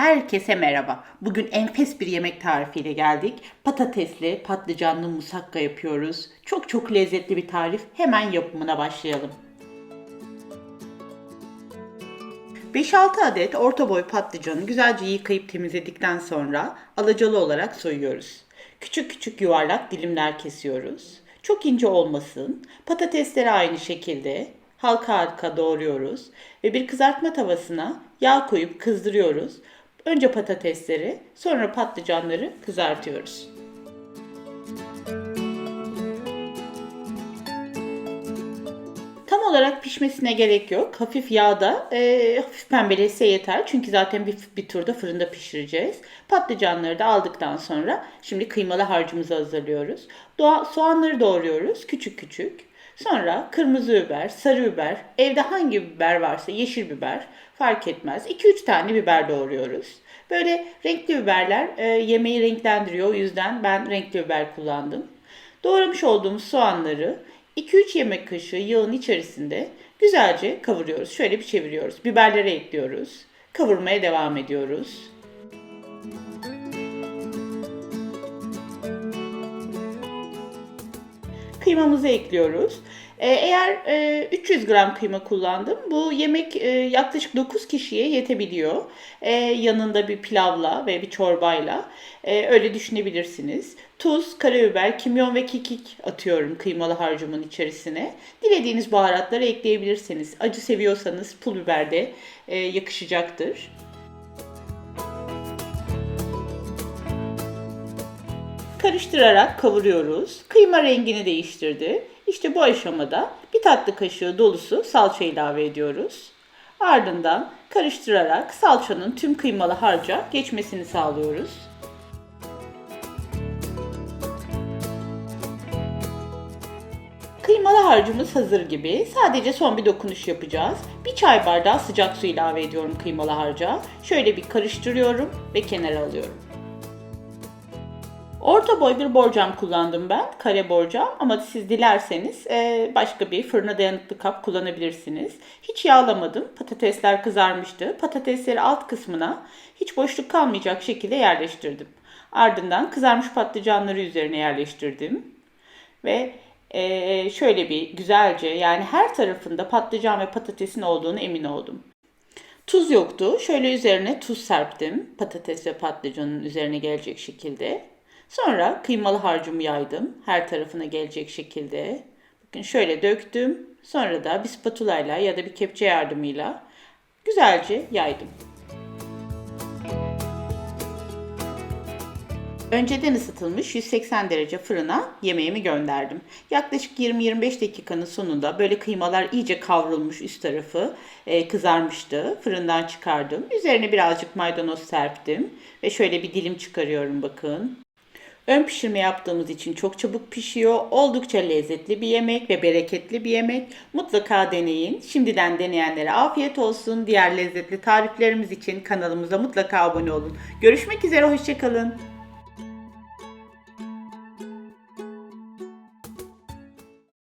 Herkese merhaba. Bugün enfes bir yemek tarifiyle geldik. Patatesli, patlıcanlı musakka yapıyoruz. Çok çok lezzetli bir tarif. Hemen yapımına başlayalım. 5-6 adet orta boy patlıcanı güzelce yıkayıp temizledikten sonra alacalı olarak soyuyoruz. Küçük küçük yuvarlak dilimler kesiyoruz. Çok ince olmasın. Patatesleri aynı şekilde halka halka doğruyoruz ve bir kızartma tavasına yağ koyup kızdırıyoruz. Önce patatesleri, sonra patlıcanları kızartıyoruz. Tam olarak pişmesine gerek yok. Hafif yağda e, hafif pembelese yeter. Çünkü zaten bir, bir turda fırında pişireceğiz. Patlıcanları da aldıktan sonra şimdi kıymalı harcımızı hazırlıyoruz. Doğa, soğanları doğruyoruz küçük küçük. Sonra kırmızı biber, sarı biber, evde hangi biber varsa yeşil biber fark etmez. 2-3 tane biber doğruyoruz. Böyle renkli biberler e, yemeği renklendiriyor. O yüzden ben renkli biber kullandım. Doğramış olduğumuz soğanları 2-3 yemek kaşığı yağın içerisinde güzelce kavuruyoruz. Şöyle bir çeviriyoruz. Biberleri ekliyoruz. Kavurmaya devam ediyoruz. Kıymamızı ekliyoruz. Ee, eğer e, 300 gram kıyma kullandım. Bu yemek e, yaklaşık 9 kişiye yetebiliyor. E, yanında bir pilavla ve bir çorbayla. E, öyle düşünebilirsiniz. Tuz, karabiber, kimyon ve kekik atıyorum kıymalı harcımın içerisine. Dilediğiniz baharatları ekleyebilirsiniz. Acı seviyorsanız pul biber de e, yakışacaktır. Karıştırarak kavuruyoruz. Kıyma rengini değiştirdi. İşte bu aşamada bir tatlı kaşığı dolusu salça ilave ediyoruz. Ardından karıştırarak salçanın tüm kıymalı harca geçmesini sağlıyoruz. Kıymalı harcımız hazır gibi. Sadece son bir dokunuş yapacağız. Bir çay bardağı sıcak su ilave ediyorum kıymalı harca. Şöyle bir karıştırıyorum ve kenara alıyorum. Orta boy bir borcam kullandım ben. Kare borcam ama siz dilerseniz e, başka bir fırına dayanıklı kap kullanabilirsiniz. Hiç yağlamadım. Patatesler kızarmıştı. Patatesleri alt kısmına hiç boşluk kalmayacak şekilde yerleştirdim. Ardından kızarmış patlıcanları üzerine yerleştirdim. Ve e, şöyle bir güzelce yani her tarafında patlıcan ve patatesin olduğunu emin oldum. Tuz yoktu. Şöyle üzerine tuz serptim. Patates ve patlıcanın üzerine gelecek şekilde. Sonra kıymalı harcımı yaydım. Her tarafına gelecek şekilde. Bakın şöyle döktüm. Sonra da bir spatulayla ya da bir kepçe yardımıyla güzelce yaydım. Önceden ısıtılmış 180 derece fırına yemeğimi gönderdim. Yaklaşık 20-25 dakikanın sonunda böyle kıymalar iyice kavrulmuş üst tarafı e, kızarmıştı. Fırından çıkardım. Üzerine birazcık maydanoz serptim ve şöyle bir dilim çıkarıyorum bakın. Ön pişirme yaptığımız için çok çabuk pişiyor. Oldukça lezzetli bir yemek ve bereketli bir yemek. Mutlaka deneyin. Şimdiden deneyenlere afiyet olsun. Diğer lezzetli tariflerimiz için kanalımıza mutlaka abone olun. Görüşmek üzere, hoşçakalın.